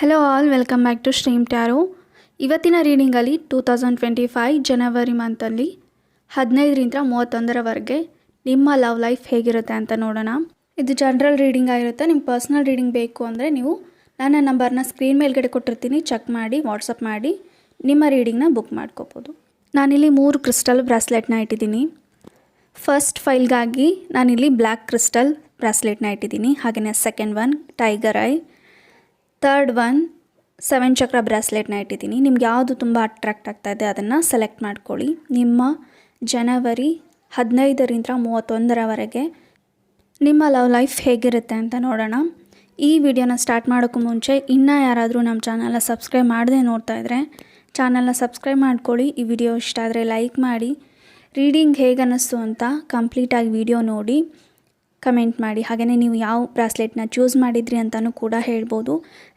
Hello all welcome back to stream tarot ಇವತ್ತಿನ ರೀಡಿಂಗಲ್ಲಿ two thousand twenty five ಜನವರಿ ಮಂತಲ್ಲಿ ಹದಿನೈದರಿಂದ ಮೂವತ್ತೊಂದರವರೆಗೆ ನಿಮ್ಮ ಲವ್ ಲೈಫ್ ಹೇಗಿರುತ್ತೆ ಅಂತ ನೋಡೋಣ. ಇದು ಜನರಲ್ ರೀಡಿಂಗ್ ಆಗಿರುತ್ತೆ. ನಿಮ್ಮ ಪರ್ಸ್ನಲ್ ರೀಡಿಂಗ್ ಬೇಕು ಅಂದರೆ ನೀವು ನನ್ನ ನಂಬರ್ನ ಸ್ಕ್ರೀನ್ ಮೇಲ್ಗಡೆ ಕೊಟ್ಟಿರ್ತೀನಿ. ಚೆಕ್ ಮಾಡಿ ವಾಟ್ಸಪ್ ಮಾಡಿ, ನಿಮ್ಮ ರೀಡಿಂಗ್ನ ಬುಕ್ ಮಾಡ್ಕೋಬೋದು. ನಾನಿಲ್ಲಿ ಮೂರು ಕ್ರಿಸ್ಟಲ್ ಬ್ರಾಸ್ಲೆಟ್ನ ಇಟ್ಟಿದ್ದೀನಿ. ಫಸ್ಟ್ ಫೈಲ್ಗಾಗಿ ನಾನಿಲ್ಲಿ ಬ್ಲ್ಯಾಕ್ ಕ್ರಿಸ್ಟಲ್ ಬ್ರಾಸ್ಲೆಟ್ನ ಇಟ್ಟಿದ್ದೀನಿ. ಹಾಗೆಯೇ second one tiger eye third one seven chakra ಬ್ರಾಸ್ಲೆಟ್ನ ಇಟ್ಟಿದ್ದೀನಿ ನಿಮ್ಗೆ ಯಾವುದು ತುಂಬ ಅಟ್ರ್ಯಾಕ್ಟ್ ಆಗ್ತಾ ಇದೆ ಅದನ್ನು ಸೆಲೆಕ್ಟ್ ಮಾಡ್ಕೊಳ್ಳಿ. ನಿಮ್ಮ ಜನವರಿ ಹದಿನೈದರಿಂದ ಮೂವತ್ತೊಂದರವರೆಗೆ ನಿಮ್ಮ ಲವ್ ಲೈಫ್ ಹೇಗಿರುತ್ತೆ ಅಂತ ನೋಡೋಣ. ಈ ವಿಡಿಯೋನ ಸ್ಟಾರ್ಟ್ ಮಾಡೋಕ್ಕೂ ಮುಂಚೆ ಇನ್ನೂ ಯಾರಾದರೂ ನಮ್ಮ ಚಾನಲ್ನ ಸಬ್ಸ್ಕ್ರೈಬ್ ಮಾಡದೆ ನೋಡ್ತಾ ಇದ್ದರೆ ಚಾನಲ್ನ ಸಬ್ಸ್ಕ್ರೈಬ್ ಮಾಡ್ಕೊಳ್ಳಿ. ಈ ವಿಡಿಯೋ ಇಷ್ಟ ಆದರೆ ಲೈಕ್ ಮಾಡಿ. ರೀಡಿಂಗ್ ಹೇಗೆ ಅನ್ನಿಸ್ತು ಅಂತ ಕಂಪ್ಲೀಟಾಗಿ ವಿಡಿಯೋ ನೋಡಿ. ಕಮೆಂಟ್ ಮಾಡಿ. ಹಾಗೆಯೇ ನೀವು ಯಾವ ಬ್ರಾಸ್ಲೆಟ್ನ ಚೂಸ್ ಮಾಡಿದ್ರಿ ಅಂತಲೂ ಕೂಡ ಹೇಳ್ಬೋದು.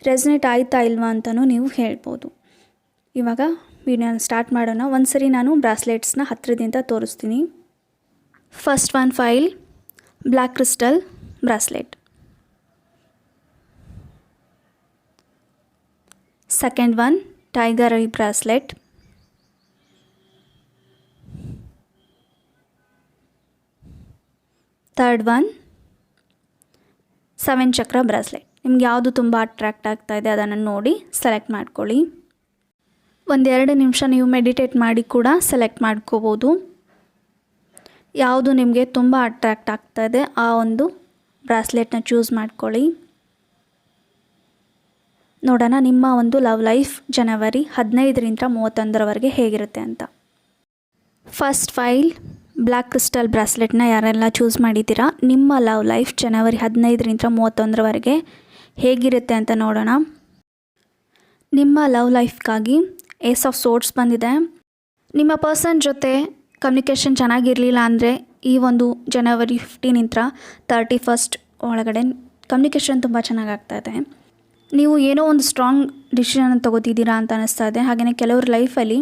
ರೆಸ್ನೆಟ್ ಆಯ್ತಾ ಇಲ್ವಾ ಅಂತಲೂ ನೀವು ಹೇಳ್ಬೋದು. ಇವಾಗ ವಿಡಿಯೋನ ಸ್ಟಾರ್ಟ್ ಮಾಡೋಣ. ಒಂದ್ಸರಿ ನಾನು ಬ್ರಾಸ್ಲೆಟ್ಸ್ನ ಹತ್ತಿರದಿಂದ ತೋರಿಸ್ತೀನಿ. First one file, black crystal bracelet. Second one tiger eye bracelet. Third one seven chakra bracelet ನಿಮ್ಗೆ ಯಾವುದು ತುಂಬ ಅಟ್ರ್ಯಾಕ್ಟ್ ಆಗ್ತಾ ಇದೆ ಅದನ್ನು ನೋಡಿ ಸೆಲೆಕ್ಟ್ ಮಾಡ್ಕೊಳ್ಳಿ. ಒಂದೆರಡು ನಿಮಿಷ ನೀವು ಮೆಡಿಟೇಟ್ ಮಾಡಿ ಕೂಡ ಸೆಲೆಕ್ಟ್ ಮಾಡ್ಕೋಬೋದು. ಯಾವುದು ನಿಮಗೆ ತುಂಬ ಅಟ್ರ್ಯಾಕ್ಟ್ ಆಗ್ತಾ ಇದೆ ಆ ಒಂದು ಬ್ರಾಸ್ಲೆಟ್ನ ಚೂಸ್ ಮಾಡ್ಕೊಳ್ಳಿ. ನೋಡೋಣ ನಿಮ್ಮ ಒಂದು ಲವ್ ಲೈಫ್ ಜನವರಿ ಹದಿನೈದರಿಂದ ಮೂವತ್ತೊಂದರವರೆಗೆ ಹೇಗಿರುತ್ತೆ ಅಂತ. ಫಸ್ಟ್ ಫೈಲ್ ಬ್ಲ್ಯಾಕ್ ಕ್ರಿಸ್ಟಲ್ ಬ್ರಾಸ್ಲೆಟ್ನ ಯಾರೆಲ್ಲ ಚೂಸ್ ಮಾಡಿದ್ದೀರಾ? ನಿಮ್ಮ ಲವ್ ಲೈಫ್ ಜನವರಿ ಹದಿನೈದರಿಂದ ಮೂವತ್ತೊಂದರವರೆಗೆ ಹೇಗಿರುತ್ತೆ ಅಂತ ನೋಡೋಣ. ನಿಮ್ಮ ಲವ್ ಲೈಫ್ಗಾಗಿ ಏಸ್ ಆಫ್ ಸೋರ್ಟ್ಸ್ ಬಂದಿದೆ. ನಿಮ್ಮ ಪರ್ಸನ್ ಜೊತೆ ಕಮ್ಯುನಿಕೇಷನ್ ಚೆನ್ನಾಗಿರಲಿಲ್ಲ ಅಂದರೆ ಈ ಒಂದು ಜನವರಿ ಫಿಫ್ಟೀನಿಂದ ತರ್ಟಿ ಫಸ್ಟ್ ಒಳಗಡೆ ಕಮ್ಯುನಿಕೇಷನ್ ತುಂಬ ಚೆನ್ನಾಗಾಗ್ತಾ ಇದೆ. ನೀವು ಏನೋ ಒಂದು ಸ್ಟ್ರಾಂಗ್ ಡಿಸಿಷನ್ ತೊಗೋತಿದ್ದೀರಾ ಅಂತ ಅನ್ನಿಸ್ತಾ ಇದೆ. ಹಾಗೆಯೇ ಕೆಲವ್ರ ಲೈಫಲ್ಲಿ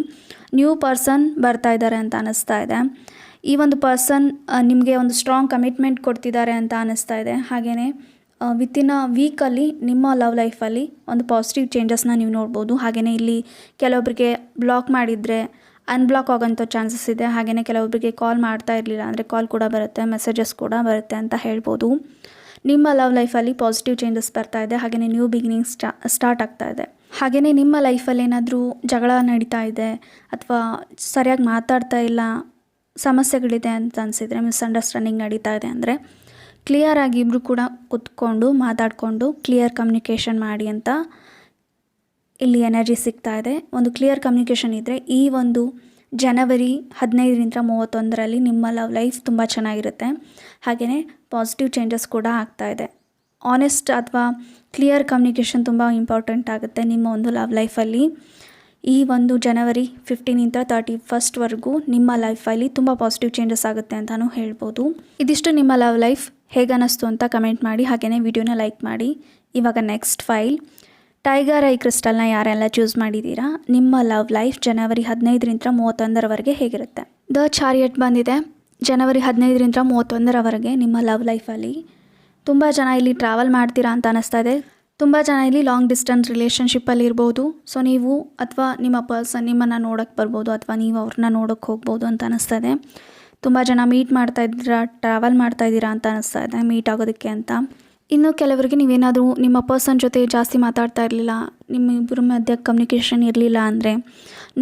ನ್ಯೂ ಪರ್ಸನ್ ಬರ್ತಾ ಇದ್ದಾರೆ ಅಂತ ಅನ್ನಿಸ್ತಾ ಇದೆ. ಈ ಒಂದು ಪರ್ಸನ್ ನಿಮಗೆ ಒಂದು ಸ್ಟ್ರಾಂಗ್ ಕಮಿಟ್ಮೆಂಟ್ ಕೊಡ್ತಿದ್ದಾರೆ ಅಂತ ಅನ್ನಿಸ್ತಾ ಇದೆ. ಹಾಗೆಯೇ ವಿತಿನ್ ಅ ವೀಕಲ್ಲಿ ನಿಮ್ಮ ಲವ್ ಲೈಫಲ್ಲಿ ಒಂದು ಪಾಸಿಟಿವ್ ಚೇಂಜಸ್ನ ನೀವು ನೋಡ್ಬೋದು. ಹಾಗೆಯೇ ಇಲ್ಲಿ ಕೆಲವೊಬ್ಬರಿಗೆ ಬ್ಲಾಕ್ ಮಾಡಿದರೆ ಅನ್ಬ್ಲಾಕ್ ಆಗೋಂಥ ಚಾನ್ಸಸ್ ಇದೆ. ಹಾಗೆಯೇ ಕೆಲವೊಬ್ಬರಿಗೆ ಕಾಲ್ ಮಾಡ್ತಾ ಇರಲಿಲ್ಲ ಅಂದರೆ ಕಾಲ್ ಕೂಡ ಬರುತ್ತೆ ಮೆಸೇಜಸ್ ಕೂಡ ಬರುತ್ತೆ ಅಂತ ಹೇಳ್ಬೋದು. ನಿಮ್ಮ ಲವ್ ಲೈಫಲ್ಲಿ ಪಾಸಿಟಿವ್ ಚೇಂಜಸ್ ಬರ್ತಾ ಇದೆ. ಹಾಗೆಯೇ ನ್ಯೂ ಬಿಗಿನಿಂಗ್ ಸ್ಟಾ ಸ್ಟಾರ್ಟ್ ಆಗ್ತಾ ಇದೆ. ಹಾಗೆಯೇ ನಿಮ್ಮ ಲೈಫಲ್ಲಿ ಏನಾದರೂ ಜಗಳ ನಡೀತಾ ಇದೆ, ಅಥವಾ ಸರಿಯಾಗಿ ಮಾತಾಡ್ತಾ ಇಲ್ಲ ಸಮಸ್ಯೆಗಳಿದೆ ಅಂತ ಅನಿಸಿದರೆ ಮಿಸ್ಅಂಡರ್ಸ್ಟ್ಯಾಂಡಿಂಗ್ ನಡೀತಾ ಇದೆ ಅಂದರೆ ಕ್ಲಿಯರಾಗಿ ಇಬ್ಬರು ಕೂಡ ಕುತ್ಕೊಂಡು ಮಾತಾಡಿಕೊಂಡು ಕ್ಲಿಯರ್ ಕಮ್ಯುನಿಕೇಷನ್ ಮಾಡಿ ಅಂತ ಇಲ್ಲಿ ಎನರ್ಜಿ ಸಿಗ್ತಾ ಇದೆ. ಒಂದು ಕ್ಲಿಯರ್ ಕಮ್ಯುನಿಕೇಷನ್ ಇದ್ದರೆ ಈ ಒಂದು ಜನವರಿ ಹದಿನೈದರಿಂದ ಮೂವತ್ತೊಂದರಲ್ಲಿ ನಿಮ್ಮ ಲವ್ ಲೈಫ್ ತುಂಬ ಚೆನ್ನಾಗಿರುತ್ತೆ. ಹಾಗೆಯೇ ಪಾಸಿಟಿವ್ ಚೇಂಜಸ್ ಕೂಡ ಆಗ್ತಾ ಇದೆ. ಆನೆಸ್ಟ್ ಅಥವಾ ಕ್ಲಿಯರ್ ಕಮ್ಯುನಿಕೇಷನ್ ತುಂಬ ಇಂಪಾರ್ಟೆಂಟ್ ಆಗುತ್ತೆ ನಿಮ್ಮ ಒಂದು ಲವ್ ಲೈಫಲ್ಲಿ ಈ ಒಂದು ಜನವರಿ ಫಿಫ್ಟೀನಿಂದ ತರ್ಟಿ ಫಸ್ಟ್ವರೆಗೂ ನಿಮ್ಮ ಲೈಫಲ್ಲಿ ತುಂಬ ಪಾಸಿಟಿವ್ ಚೇಂಜಸ್ ಆಗುತ್ತೆ ಅಂತಲೂ ಹೇಳ್ಬೋದು. ಇದಿಷ್ಟು ನಿಮ್ಮ ಲವ್ ಲೈಫ್ ಹೇಗೆ ಅಂತ ಕಮೆಂಟ್ ಮಾಡಿ ಹಾಗೆಯೇ ವಿಡಿಯೋನ ಲೈಕ್ ಮಾಡಿ. ಇವಾಗ ನೆಕ್ಸ್ಟ್ ಫೈಲ್ ಟೈಗರ್ ಐ ಕ್ರಿಸ್ಟಲ್ನ ಯಾರೆಲ್ಲ ಚೂಸ್ ಮಾಡಿದ್ದೀರಾ? ನಿಮ್ಮ ಲವ್ ಲೈಫ್ ಜನವರಿ ಹದಿನೈದರಿಂದ ಮೂವತ್ತೊಂದರವರೆಗೆ ಹೇಗಿರುತ್ತೆ? ದ ಚಾರಿಯಟ್ ಬಂದಿದೆ. ಜನವರಿ ಹದಿನೈದರಿಂದ ಮೂವತ್ತೊಂದರವರೆಗೆ ನಿಮ್ಮ ಲವ್ ಲೈಫಲ್ಲಿ ತುಂಬ ಜನ ಇಲ್ಲಿ ಟ್ರಾವೆಲ್ ಮಾಡ್ತೀರಾ ಅಂತ ಅನ್ನಿಸ್ತಾ ಇದೆ. ತುಂಬ ಜನ ಇಲ್ಲಿ ಲಾಂಗ್ ಡಿಸ್ಟೆನ್ಸ್ ರಿಲೇಷನ್ಶಿಪ್ಪಲ್ಲಿ ಇರ್ಬೋದು. ಸೊ ನೀವು ಅಥವಾ ನಿಮ್ಮ ಪರ್ಸನ್ ನಿಮ್ಮನ್ನು ನೋಡೋಕ್ಕೆ ಬರ್ಬೋದು ಅಥವಾ ನೀವು ಅವ್ರನ್ನ ನೋಡೋಕ್ಕೆ ಹೋಗ್ಬೋದು ಅಂತ ಅನ್ನಿಸ್ತಾ ಇದೆ ತುಂಬ ಜನ ಮೀಟ್ ಮಾಡ್ತಾ ಇದ್ದೀರಾ ಟ್ರಾವೆಲ್ ಮಾಡ್ತಾ ಇದ್ದೀರಾ ಅಂತ ಅನ್ನಿಸ್ತಾ ಇದೆ ಮೀಟ್ ಆಗೋದಕ್ಕೆ ಅಂತ. ಇನ್ನು ಕೆಲವರಿಗೆ ನೀವೇನಾದರೂ ನಿಮ್ಮ ಪರ್ಸನ್ ಜೊತೆ ಜಾಸ್ತಿ ಮಾತಾಡ್ತಾ ಇರಲಿಲ್ಲ ನಿಮ್ಮ ಇಬ್ಬರ ಮಧ್ಯೆ ಕಮ್ಯುನಿಕೇಷನ್ ಇರಲಿಲ್ಲ ಅಂದರೆ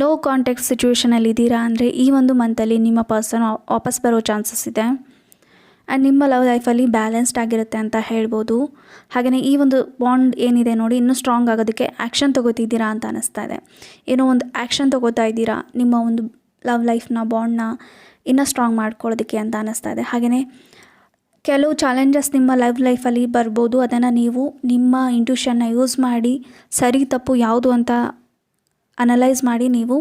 ನೋ ಕಾಂಟ್ಯಾಕ್ಟ್ ಸಿಚುವೇಷನಲ್ಲಿ ಇದ್ದೀರಾ ಅಂದರೆ ಈ ಒಂದು ಮಂತಲ್ಲಿ ನಿಮ್ಮ ಪರ್ಸನ್ ವಾಪಸ್ ಬರೋ ಚಾನ್ಸಸ್ ಇದೆ. ಆ್ಯಂಡ್ ನಿಮ್ಮ ಲವ್ ಲೈಫಲ್ಲಿ ಬ್ಯಾಲೆನ್ಸ್ಡ್ ಆಗಿರುತ್ತೆ ಅಂತ ಹೇಳ್ಬೋದು. ಹಾಗೆಯೇ ಈ ಒಂದು ಬಾಂಡ್ ಏನಿದೆ ನೋಡಿ, ಇನ್ನೂ ಸ್ಟ್ರಾಂಗ್ ಆಗೋದಕ್ಕೆ ಆ್ಯಕ್ಷನ್ ತೊಗೋತಿದ್ದೀರಾ ಅಂತ ಅನ್ನಿಸ್ತಾ ಇದೆ. ಏನೋ ಒಂದು ಆ್ಯಕ್ಷನ್ ತೊಗೋತಾ ಇದ್ದೀರಾ, ನಿಮ್ಮ ಒಂದು ಲವ್ ಲೈಫ್ನ ಬಾಂಡ್ನ ಇನ್ನೂ ಸ್ಟ್ರಾಂಗ್ ಮಾಡ್ಕೊಳ್ಳೋದಕ್ಕೆ ಅಂತ ಅನ್ನಿಸ್ತಾ ಇದೆ. ಹಾಗೆಯೇ ಕೆಲವು ಚಾಲೆಂಜಸ್ ನಿಮ್ಮ ಲವ್ ಲೈಫಲ್ಲಿ ಬರ್ಬೋದು. ಅದನ್ನು ನೀವು ನಿಮ್ಮ ಇಂಟ್ಯೂಷನ್ನ ಯೂಸ್ ಮಾಡಿ, ಸರಿ ತಪ್ಪು ಯಾವುದು ಅಂತ ಅನಲೈಸ್ ಮಾಡಿ ನೀವು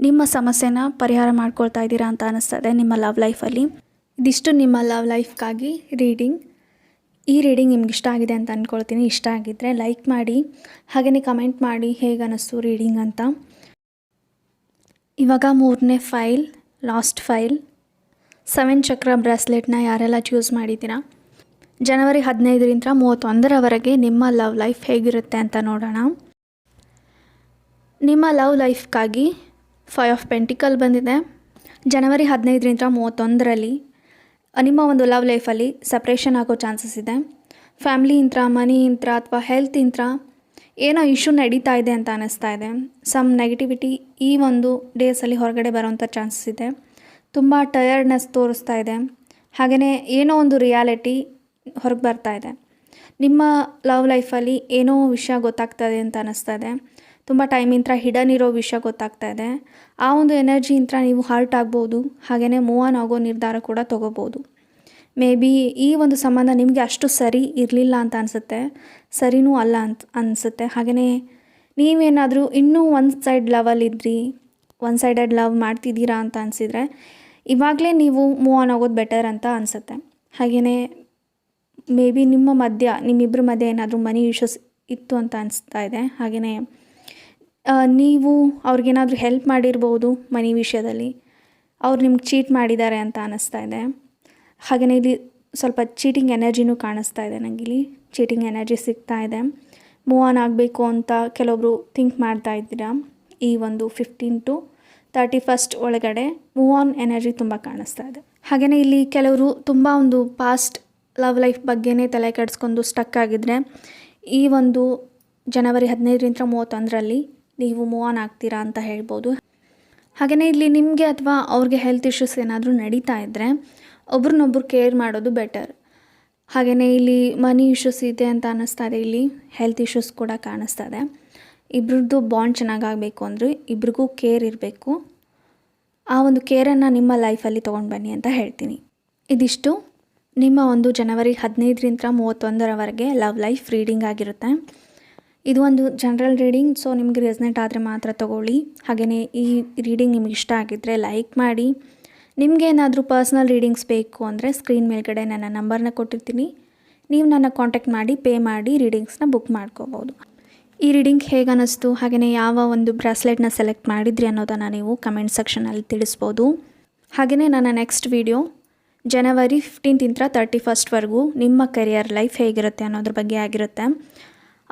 ನಿಮ್ಮ ಸಮಸ್ಯೆನ ಪರಿಹಾರ ಮಾಡ್ಕೊಳ್ತಾ ಇದ್ದೀರಾ ಅಂತ ಅನ್ನಿಸ್ತದೆ ನಿಮ್ಮ ಲವ್ ಲೈಫಲ್ಲಿ ಇದಿಷ್ಟು ನಿಮ್ಮ ಲವ್ ಲೈಫ್ಗಾಗಿ ರೀಡಿಂಗ್. ಈ ರೀಡಿಂಗ್ ನಿಮ್ಗೆ ಇಷ್ಟ ಆಗಿದೆ ಅಂತ ಅಂದ್ಕೊಳ್ತೀನಿ ಇಷ್ಟ ಆಗಿದ್ದರೆ ಲೈಕ್ ಮಾಡಿ ಹಾಗೆಯೇ ಕಮೆಂಟ್ ಮಾಡಿ ಹೇಗೆ ಅನ್ನಿಸ್ತು ರೀಡಿಂಗ್ ಅಂತ. ಇವಾಗ ಮೂರನೇ file, last file. Seven chakra ಬ್ರಾಸ್ಲೆಟ್ನ ಯಾರೆಲ್ಲ ಚೂಸ್ ಮಾಡಿದ್ದೀರಾ? ಜನವರಿ ಹದಿನೈದರಿಂದ ಮೂವತ್ತೊಂದರವರೆಗೆ ನಿಮ್ಮ ಲವ್ ಲೈಫ್ ಹೇಗಿರುತ್ತೆ ಅಂತ ನೋಡೋಣ. ನಿಮ್ಮ ಲವ್ ಲೈಫ್ಗಾಗಿ ಫೈವ್ ಆಫ್ ಪೆಂಟಿಕಲ್ ಬಂದಿದೆ. ಜನವರಿ ಹದಿನೈದರಿಂದ ಮೂವತ್ತೊಂದರಲ್ಲಿ ನಿಮ್ಮ ಒಂದು ಲವ್ ಲೈಫಲ್ಲಿ ಸಪ್ರೇಷನ್ ಆಗೋ ಚಾನ್ಸಸ್ ಇದೆ. ಫ್ಯಾಮ್ಲಿ ಇಂತ್ರ ಮನಿ ಇಂತ್ರ ಅಥವಾ ಹೆಲ್ತ್ ಇಂತ್ರ ಏನೋ ಇಶ್ಯೂ ನಡೀತಾ ಇದೆ ಅಂತ ಅನ್ನಿಸ್ತಾ ಇದೆ. ಸಮ್ ನೆಗೆಟಿವಿಟಿ ಈ ಒಂದು ಡೇಸಲ್ಲಿ ಹೊರಗಡೆ ಬರೋವಂಥ ಚಾನ್ಸಸ್ ಇದೆ. ತುಂಬ ಟಯರ್ಡ್ನೆಸ್ ತೋರಿಸ್ತಾ ಇದೆ. ಹಾಗೆಯೇ ಏನೋ ಒಂದು ರಿಯಾಲಿಟಿ ಹೊರಗೆ ಬರ್ತಾ ಇದೆ. ನಿಮ್ಮ ಲವ್ ಲೈಫಲ್ಲಿ ಏನೋ ವಿಷಯ ಗೊತ್ತಾಗ್ತದೆ ಅಂತ ಅನ್ನಿಸ್ತಾ ಇದೆ. ತುಂಬ ಟೈಮಿಂದ ಹಿಡನ್ ಇರೋ ವಿಷಯ ಗೊತ್ತಾಗ್ತಾ ಇದೆ. ಆ ಒಂದು ಎನರ್ಜಿಯಿಂದ ನೀವು ಹರ್ಟ್ ಆಗ್ಬೋದು. ಹಾಗೆಯೇ ಮೂವ್ ಆನ್ ಆಗೋ ನಿರ್ಧಾರ ಕೂಡ ತೊಗೋಬೋದು. ಮೇ ಬಿ ಈ ಒಂದು ಸಂಬಂಧ ನಿಮಗೆ ಅಷ್ಟು ಸರಿ ಇರಲಿಲ್ಲ ಅಂತ ಅನಿಸುತ್ತೆ. ಸರಿನೂ ಅಲ್ಲ ಅಂತ ಅನಿಸುತ್ತೆ. ಹಾಗೆಯೇ ನೀವೇನಾದರೂ ಇನ್ನೂ ಒನ್ ಸೈಡ್ ಇದ್ರಿ ಒನ್ ಸೈಡೆಡ್ ಲವ್ ಮಾಡ್ತಿದ್ದೀರಾ ಅಂತ ಅನಿಸಿದರೆ ಇವಾಗಲೇ ನೀವು ಮೂವ್ ಆನ್ ಆಗೋದು ಬೆಟರ್ ಅಂತ ಅನಿಸುತ್ತೆ. ಹಾಗೆಯೇ ಮೇ ಬಿ ನಿಮ್ಮ ಮಧ್ಯ ನಿಮ್ಮಿಬ್ಬರ ಮಧ್ಯೆ ಏನಾದರೂ ಮನಿ ಇಶ್ಯೂಸ್ ಇತ್ತು ಅಂತ ಅನಿಸ್ತಾ ಇದೆ. ಹಾಗೆಯೇ ನೀವು ಅವ್ರಿಗೇನಾದರೂ ಹೆಲ್ಪ್ ಮಾಡಿರ್ಬೋದು ಮನಿ ವಿಷಯದಲ್ಲಿ. ಅವ್ರು ನಿಮ್ಗೆ ಚೀಟ್ ಮಾಡಿದ್ದಾರೆ ಅಂತ ಅನ್ನಿಸ್ತಾ ಇದೆ. ಹಾಗೆಯೇ ಇಲ್ಲಿ ಸ್ವಲ್ಪ ಚೀಟಿಂಗ್ ಎನರ್ಜಿನೂ ಕಾಣಿಸ್ತಾ ಇದೆ ನನಗಿಲ್ಲಿ ಚೀಟಿಂಗ್ ಎನರ್ಜಿ ಸಿಗ್ತಾ ಇದೆ. ಮೂವ್ ಆನ್ ಆಗಬೇಕು ಅಂತ ಕೆಲವೊಬ್ಬರು ಥಿಂಕ್ ಮಾಡ್ತಾ ಇದ್ದೀರಾ? ಈ ಒಂದು ಫಿಫ್ಟೀನ್ ಟು ತರ್ಟಿ ಫಸ್ಟ್ ಒಳಗಡೆ ಮೂವ್ ಆನ್ ಎನರ್ಜಿ ತುಂಬ ಕಾಣಿಸ್ತಾ ಇದೆ. ಹಾಗೆಯೇ ಇಲ್ಲಿ ಕೆಲವರು ತುಂಬ ಒಂದು ಪಾಸ್ಟ್ ಲವ್ ಲೈಫ್ ಬಗ್ಗೆನೇ ತಲೆ ಕೆಡಿಸ್ಕೊಂಡು ಸ್ಟಕ್ ಆಗಿದ್ರೆ ಈ ಒಂದು ಜನವರಿ ಹದಿನೈದರಿಂದ ಮೂವತ್ತೊಂದರಲ್ಲಿ ನೀವು ಮೂವ್ ಆನ್ ಆಗ್ತೀರಾ ಅಂತ ಹೇಳ್ಬೋದು. ಹಾಗೆಯೇ ಇಲ್ಲಿ ನಿಮಗೆ ಅಥವಾ ಅವ್ರಿಗೆ ಹೆಲ್ತ್ ಇಶ್ಯೂಸ್ ಏನಾದರೂ ನಡೀತಾ ಇದ್ದರೆ ಒಬ್ರನ್ನೊಬ್ರು ಕೇರ್ ಮಾಡೋದು ಬೆಟರ್ ಹಾಗೆಯೇ ಇಲ್ಲಿ ಮನಿ ಇಶ್ಯೂಸ್ ಇದೆ ಅಂತ ಅನ್ನಿಸ್ತಾ ಇದೆ, ಇಲ್ಲಿ ಹೆಲ್ತ್ ಇಶ್ಯೂಸ್ ಕೂಡ ಕಾಣಿಸ್ತಾ ಇದೆ. ಇಬ್ರದ್ದು ಬಾಂಡ್ ಚೆನ್ನಾಗಾಗಬೇಕು ಅಂದರೆ ಇಬ್ರಿಗೂ ಕೇರ್ ಇರಬೇಕು. ಆ ಒಂದು ಕೇರನ್ನು ನಿಮ್ಮ ಲೈಫಲ್ಲಿ ತೊಗೊಂಡು ಬನ್ನಿ ಅಂತ ಹೇಳ್ತೀನಿ. ಇದಿಷ್ಟು. ನಿಮ್ಮ ಒಂದು ಜನವರಿ ಹದಿನೈದರಿಂದ ಮೂವತ್ತೊಂದರವರೆಗೆ ಲವ್ ಲೈಫ್ ರೀಡಿಂಗ್ ಆಗಿರುತ್ತೆ. ಇದು ಒಂದು ಜನರಲ್ ರೀಡಿಂಗ್ ಸೊ ನಿಮಗೆ ರೆಸ್ನೆಟ್ ಆದರೆ ಮಾತ್ರ ತಗೊಳ್ಳಿ. ಹಾಗೆಯೇ ಈ ರೀಡಿಂಗ್ ನಿಮ್ಗೆ ಇಷ್ಟ ಆಗಿದ್ದರೆ ಲೈಕ್ ಮಾಡಿ. ನಿಮಗೆ ಏನಾದರೂ ಪರ್ಸ್ನಲ್ ರೀಡಿಂಗ್ಸ್ ಬೇಕು ಅಂದರೆ ಸ್ಕ್ರೀನ್ ಮೇಲ್ಗಡೆ ನನ್ನ ನಂಬರ್ನ ಕೊಟ್ಟಿರ್ತೀನಿ. ನೀವು ನನ್ನ ಕಾಂಟ್ಯಾಕ್ಟ್ ಮಾಡಿ ಪೇ ಮಾಡಿ ರೀಡಿಂಗ್ಸ್ನ ಬುಕ್ ಮಾಡ್ಕೋಬೋದು ಈ ರೀಡಿಂಗ್ ಹೇಗೆ ಅನ್ನಿಸ್ತು ಹಾಗೆಯೇ ಯಾವ ಒಂದು ಬ್ರಾಸ್ಲೆಟ್ನ ಸೆಲೆಕ್ಟ್ ಮಾಡಿದ್ರಿ ಅನ್ನೋದನ್ನು ನೀವು ಕಮೆಂಟ್ ಸೆಕ್ಷನಲ್ಲಿ ತಿಳಿಸ್ಬೋದು. ಹಾಗೆಯೇ ನನ್ನ ನೆಕ್ಸ್ಟ್ ವೀಡಿಯೋ ಜನವರಿ ಫಿಫ್ಟೀನ್ತಿಂದ ತರ್ಟಿ ಫಸ್ಟ್ವರೆಗೂ ನಿಮ್ಮ ಕೆರಿಯರ್ ಲೈಫ್ ಹೇಗಿರುತ್ತೆ ಅನ್ನೋದ್ರ ಬಗ್ಗೆ ಆಗಿರುತ್ತೆ.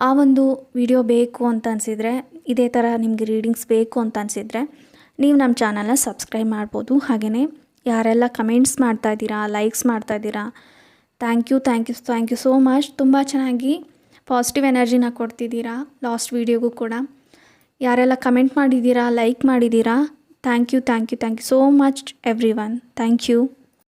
ಆ ಒಂದು ವಿಡಿಯೋ ಬೇಕು ಅಂತ ಅನಿಸಿದರೆ, ಇದೇ ಥರ ನಿಮಗೆ ರೀಡಿಂಗ್ಸ್ ಬೇಕು ಅಂತ ಅನಿಸಿದರೆ, ನೀವು ನಮ್ಮ ಚಾನಲ್ನ ಸಬ್ಸ್ಕ್ರೈಬ್ ಮಾಡ್ಬೋದು. ಹಾಗೆಯೇ ಯಾರೆಲ್ಲ ಕಮೆಂಟ್ಸ್ ಮಾಡ್ತಾ ಇದ್ದೀರಾ ಲೈಕ್ಸ್ ಮಾಡ್ತಾ ಇದ್ದೀರಾ thank you thank you thank you so much ತುಂಬ ಚೆನ್ನಾಗಿ ಪಾಸಿಟಿವ್ ಎನರ್ಜಿನ ಕೊಡ್ತಿದ್ದೀರಾ ಲಾಸ್ಟ್ ವೀಡಿಯೋಗೂ ಕೂಡ. ಯಾರೆಲ್ಲ ಕಮೆಂಟ್ ಮಾಡಿದ್ದೀರಾ ಲೈಕ್ ಮಾಡಿದ್ದೀರಾ thank you thank you thank you so much everyone thank you